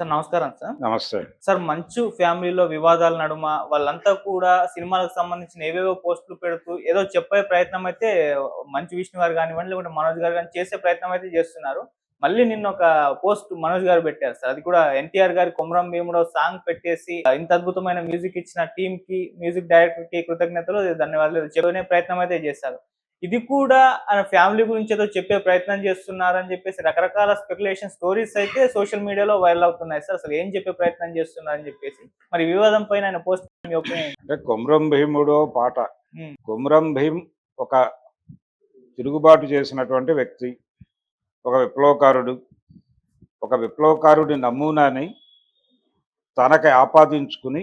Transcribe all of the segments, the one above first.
Sir నమస్కారం sir. నమస్తే. Sir మంచు ఫ్యామిలీలో వివాదాల నడుమ వాళ్ళంతా కూడా సినిమాలకు సంబంధించిన ఏవేవో పోస్టులు పెడుతూ ఏదో చెప్పే ప్రయత్నం అయితే మంచు విష్ణు గారు కానివ్వండి లేకుంటే మనోజ్ గారు కానీ చేసే ప్రయత్నం అయితే చేస్తున్నారు. మళ్ళీ నిన్న ఒక పోస్ట్ మనోజ్ గారు పెట్టారు సార్. అది కూడా ఎన్టీఆర్ గారి కొమరం భీముడో సాంగ్ పెట్టేసి ఇంత అద్భుతమైన మ్యూజిక్ ఇచ్చిన టీమ్కి మ్యూజిక్ డైరెక్టర్కి కృతజ్ఞతలు ధన్యవాదాలు చెప్పే ప్రయత్నం అయితే చేశారు. ఇది కూడా ఆయన ఫ్యామిలీ గురించి ఏదో చెప్పే ప్రయత్నం చేస్తున్నారని చెప్పేసి రకరకాల స్పెక్యులేషన్ స్టోరీస్ అయితే సోషల్ మీడియాలో వైరల్ అవుతున్నాయి సార్. అసలు ఏం చెప్పే ప్రయత్నం చేస్తున్నారని చెప్పేసి. మరి వివాదం పైన ఆయన పోస్ట్ అంటే కొమరం భీముడో పాట. కొమరం భీం ఒక తిరుగుబాటు చేసినటువంటి వ్యక్తి ఒక విప్లవకారుడు ఒక విప్లవకారుడి నమూనాని తనకి ఆపాదించుకుని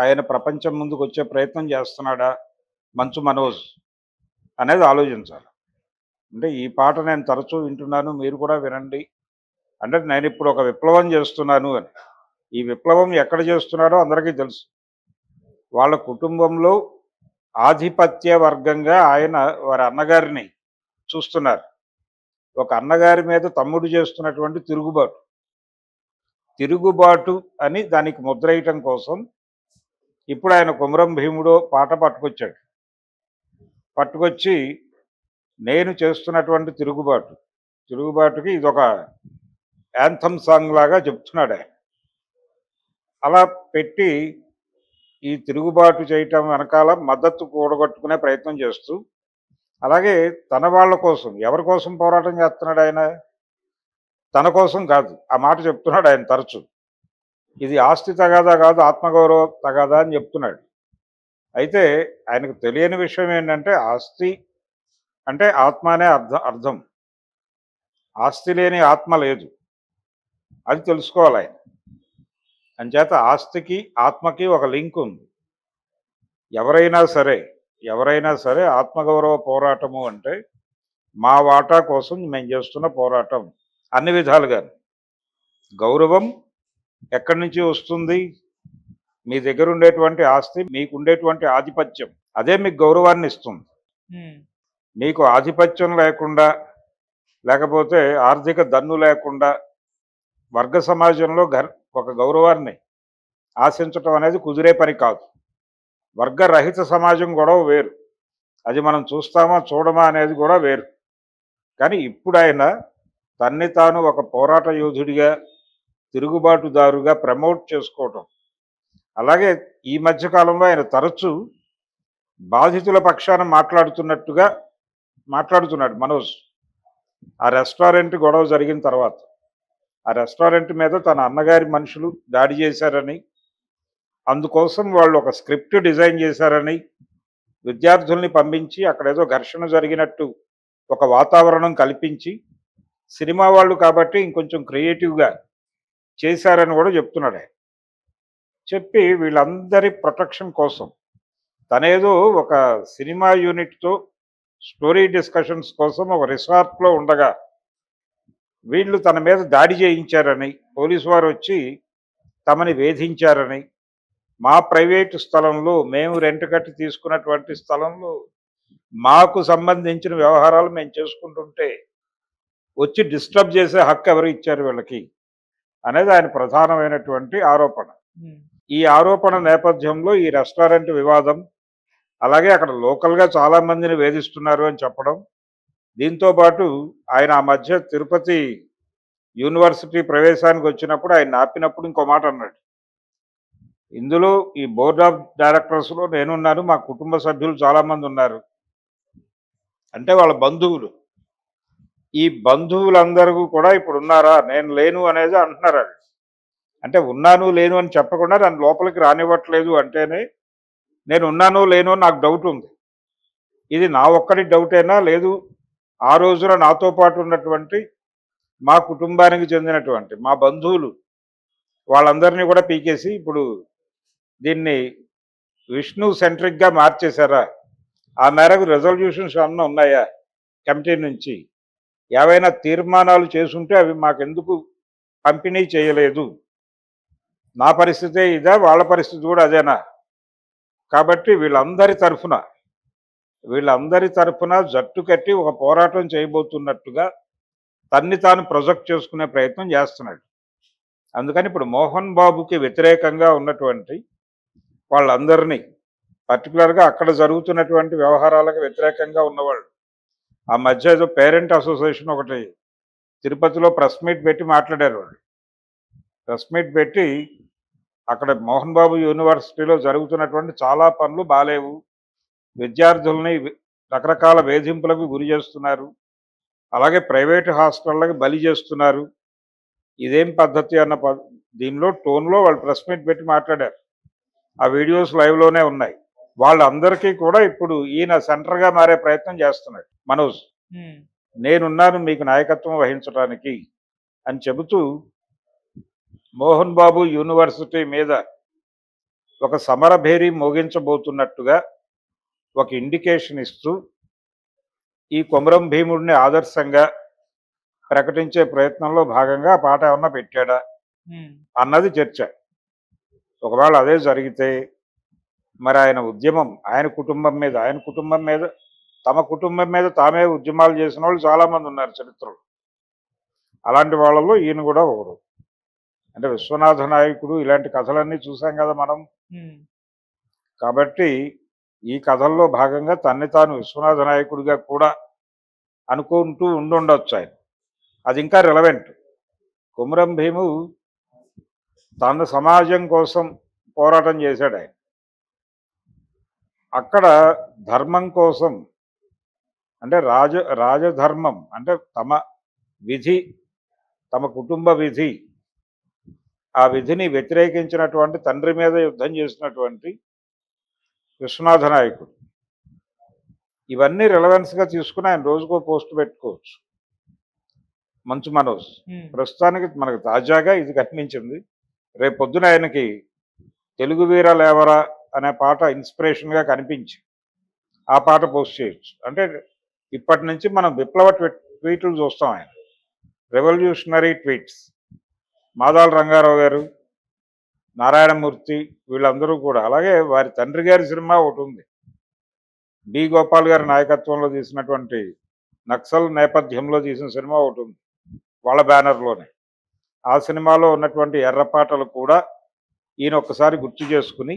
ఆయన ప్రపంచం ముందుకు వచ్చే ప్రయత్నం చేస్తున్నాడా మంచు మనోజ్? అనేది ఆలోచించాలి. అంటే ఈ పాట నేను తరచూ వింటున్నాను మీరు కూడా వినండి. అంటే నేను ఇప్పుడు ఒక విప్లవం చేస్తున్నాను అని. ఈ విప్లవం ఎక్కడ చేస్తున్నాడో అందరికీ తెలుసు. వాళ్ళ కుటుంబంలో ఆధిపత్య వర్గంగా ఆయన వారి అన్నగారిని చూస్తున్నారు. ఒక అన్నగారి మీద తమ్ముడు చేస్తున్నటువంటి తిరుగుబాటు. తిరుగుబాటు అని దానికి ముద్రేయటం కోసం ఇప్పుడు ఆయన కుమరం భీముడో పాట పట్టుకొచ్చాడు. పట్టుకొచ్చి నేను చేస్తున్నటువంటి తిరుగుబాటు. తిరుగుబాటుకి ఇదొక యాంథమ్ సాంగ్ లాగా చెప్తున్నాడు. ఆయన అలా పెట్టి ఈ తిరుగుబాటు చేయటం వెనకాల మద్దతు కూడగట్టుకునే ప్రయత్నం చేస్తూ అలాగే తన వాళ్ళ కోసం ఎవరి కోసం పోరాటం చేస్తున్నాడు ఆయన? తన కోసం కాదు ఆ మాట చెప్తున్నాడు ఆయన తరచు. ఇది ఆస్తి తగాదా కాదు ఆత్మగౌరవ తగాదా అని చెప్తున్నాడు. అయితే ఆయనకు తెలియని విషయం ఏంటంటే ఆస్తి అంటే ఆత్మ అనే అర్థం అర్థం. ఆస్తి లేని ఆత్మ లేదు. అది తెలుసుకోవాలి ఆయన. అంచేత ఆస్తికి ఆత్మకి ఒక లింక్ ఉంది. ఎవరైనా సరే ఎవరైనా సరే ఆత్మగౌరవ పోరాటము అంటే మా వాటా కోసం మేము చేస్తున్న పోరాటం. అన్ని విధాలుగా గౌరవం ఎక్కడి నుంచి వస్తుంది? మీ దగ్గర ఉండేటువంటి ఆస్తి మీకు ఉండేటువంటి ఆధిపత్యం అదే మీకు గౌరవాన్ని ఇస్తుంది. మీకు ఆధిపత్యం లేకుండా లేకపోతే ఆర్థిక దన్ను లేకుండా వర్గ సమాజంలో గర్ ఒక గౌరవాన్ని ఆశించటం అనేది కుదిరే పని కాదు. వర్గరహిత సమాజం గొడవ వేరు. అది మనం చూస్తామా చూడమా అనేది కూడా వేరు. కానీ ఇప్పుడు ఆయన తన్ని తాను ఒక పోరాట యోధుడిగా తిరుగుబాటుదారుగా ప్రమోట్ చేసుకోవటం అలాగే ఈ మధ్యకాలంలో ఆయన తరచూ బాధితుల పక్షాన మాట్లాడుతున్నట్టుగా మాట్లాడుతున్నాడు మనోజ్. ఆ రెస్టారెంట్ గొడవ జరిగిన తర్వాత ఆ రెస్టారెంట్ మీద తన అన్నగారి మనుషులు దాడి చేశారని అందుకోసం వాళ్ళు ఒక స్క్రిప్ట్ డిజైన్ చేశారని విద్యార్థుల్ని పంపించి అక్కడ ఏదో ఘర్షణ జరిగినట్టు ఒక వాతావరణం కల్పించి సినిమా వాళ్ళు కాబట్టి ఇంకొంచెం క్రియేటివ్గా చేశారని కూడా చెప్తున్నాడు ఆయన. చెప్పి వీళ్ళందరి ప్రొటెక్షన్ కోసం తనేదో ఒక సినిమా యూనిట్తో స్టోరీ డిస్కషన్స్ కోసం ఒక రిసార్ట్లో ఉండగా వీళ్ళు తన మీద దాడి చేయించారని పోలీసు వారు వచ్చి తమని వేధించారని మా ప్రైవేటు స్థలంలో మేము రెంట్ కట్టి తీసుకున్నటువంటి స్థలంలో మాకు సంబంధించిన వ్యవహారాలు మేము చేసుకుంటుంటే వచ్చి డిస్టర్బ్ చేసే హక్కు ఎవరు ఇచ్చారు వీళ్ళకి? అనేది ఆయన ప్రధానమైనటువంటి ఆరోపణ. ఈ ఆరోపణ నేపథ్యంలో ఈ రెస్టారెంట్ వివాదం అలాగే అక్కడ లోకల్గా చాలా మందిని వేధిస్తున్నారు అని చెప్పడం దీంతో పాటు ఆయన ఆ మధ్య తిరుపతి యూనివర్సిటీ ప్రవేశానికి వచ్చినప్పుడు ఆయన ఆపినప్పుడు ఇంకో మాట అన్నాడు. ఇందులో ఈ బోర్డ్ ఆఫ్ డైరెక్టర్స్లో నేనున్నాను మా కుటుంబ సభ్యులు చాలామంది ఉన్నారు. అంటే వాళ్ళ బంధువులు. ఈ బంధువులందరూ కూడా ఇప్పుడు ఉన్నారా నేను లేను అనేది అంటున్నారు అంటే ఉన్నాను లేను అని చెప్పకుండా నన్ను లోపలికి రానివ్వట్లేదు అంటేనే నేను ఉన్నాను లేను నాకు డౌట్ ఉంది. ఇది నా ఒక్కడి డౌటేనా లేదు ఆ రోజున నాతో పాటు ఉన్నటువంటి మా కుటుంబానికి చెందినటువంటి మా బంధువులు వాళ్ళందరినీ కూడా పీకేసి ఇప్పుడు దీన్ని విష్ణు సెంట్రిక్గా మార్చేశారా? ఆ మేరకు రెజల్యూషన్స్ అన్న ఉన్నాయా? కమిటీ నుంచి ఏవైనా తీర్మానాలు చేసుంటే అవి మాకెందుకు పంపిణీ చేయలేదు? నా పరిస్థితే ఇదా వాళ్ళ పరిస్థితి కూడా అదేనా? కాబట్టి వీళ్ళందరి తరఫున వీళ్ళందరి తరఫున జట్టు కట్టి ఒక పోరాటం చేయబోతున్నట్టుగా తన్ని తాను ప్రొజెక్ట్ చేసుకునే ప్రయత్నం చేస్తున్నాడు. అందుకని ఇప్పుడు మోహన్ బాబుకి వ్యతిరేకంగా ఉన్నటువంటి వాళ్ళందరినీ పర్టికులర్గా అక్కడ జరుగుతున్నటువంటి వ్యవహారాలకు వ్యతిరేకంగా ఉన్నవాళ్ళు ఆ మధ్య ఏదో పేరెంట్ అసోసియేషన్ ఒకటి తిరుపతిలో ప్రెస్ మీట్ పెట్టి మాట్లాడారు వాళ్ళు. ప్రెస్ మీట్ పెట్టి అక్కడ మోహన్ బాబు యూనివర్సిటీలో జరుగుతున్నటువంటి చాలా పనులు బాలేవు. విద్యార్థుల్ని రకరకాల వేధింపులకు గురి చేస్తున్నారు. అలాగే ప్రైవేట్ హాస్టళ్ళకి బలి చేస్తున్నారు. ఇదేం పద్ధతి అన్న ప దీనిలో టోన్లో వాళ్ళు ప్రెస్ మీట్ పెట్టి మాట్లాడారు. ఆ వీడియోస్ లైవ్లోనే ఉన్నాయి. వాళ్ళందరికీ కూడా ఇప్పుడు ఈయన సెంటర్గా మారే ప్రయత్నం చేస్తున్నాడు. మనోజ్ నేనున్నాను మీకు నాయకత్వం వహించడానికి అని చెబుతూ మోహన్ బాబు యూనివర్సిటీ మీద ఒక సమరభేరి మోగించబోతున్నట్టుగా ఒక ఇండికేషన్ ఇస్తూ ఈ కొమరం భీముడిని ఆదర్శంగా ప్రకటించే ప్రయత్నంలో భాగంగా పాట ఏమన్నా పెట్టాడా? అన్నది చర్చ. ఒకవేళ అదే జరిగితే మరి ఆయన ఉద్యమం ఆయన కుటుంబం మీద ఆయన కుటుంబం మీద తమ కుటుంబం మీద తామే ఉద్యమాలు చేసిన వాళ్ళు చాలామంది ఉన్నారు చరిత్రలో. అలాంటి వాళ్ళలో ఈయన కూడా ఒకరు. అంటే విశ్వనాథ నాయకుడు ఇలాంటి కథలన్నీ చూసాం కదా మనం. కాబట్టి ఈ కథల్లో భాగంగా తన్ని తాను విశ్వనాథ నాయకుడిగా కూడా అనుకుంటూ ఉండుండొచ్చు ఆయన. అది ఇంకా రిలవెంట్. కుమరం భీము తన సమాజం కోసం పోరాటం చేశాడు ఆయన. అక్కడ ధర్మం కోసం అంటే రాజ రాజధర్మం అంటే తమ విధి తమ కుటుంబ విధి ఆ విధిని వ్యతిరేకించినటువంటి తండ్రి మీద యుద్ధం చేసినటువంటి విశ్వనాథ నాయకుడు. ఇవన్నీ రిలవెన్స్గా తీసుకుని ఆయన రోజుకో పోస్ట్ పెట్టుకోవచ్చు. మంచు మనోజ్. ప్రస్తుతానికి మనకు తాజాగా ఇది కనిపించింది. రేపు పొద్దున ఆయనకి తెలుగు వీర లేవరా అనే పాట ఇన్స్పిరేషన్గా కనిపించి ఆ పాట పోస్ట్ చేయొచ్చు. అంటే ఇప్పటి నుంచి మనం విప్లవ ట్వీ- ట్వీట్లు చూస్తాం ఆయన. రెవల్యూషనరీ ట్వీట్స్ మాదాల రంగారావు గారు నారాయణమూర్తి వీళ్ళందరూ కూడా అలాగే వారి తండ్రి గారి సినిమా ఒకటి ఉంది. డి గోపాల్ గారి నాయకత్వంలో తీసినటువంటి నక్సల్ నేపథ్యంలో తీసిన సినిమా ఒకటి ఉంది వాళ్ళ బ్యానర్లోనే. ఆ సినిమాలో ఉన్నటువంటి ఎర్ర పాటలు కూడా ఈయన ఒక్కసారి గుర్తు చేసుకుని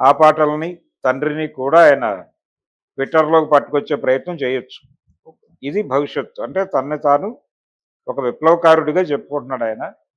ఆ పాటలని తండ్రిని కూడా ఆయన ట్విట్టర్లోకి పట్టుకొచ్చే ప్రయత్నం చేయొచ్చు. ఇది భవిష్యత్తు. అంటే తన్ని తాను ఒక విప్లవకారుడిగా చెప్పుకుంటున్నాడు ఆయన.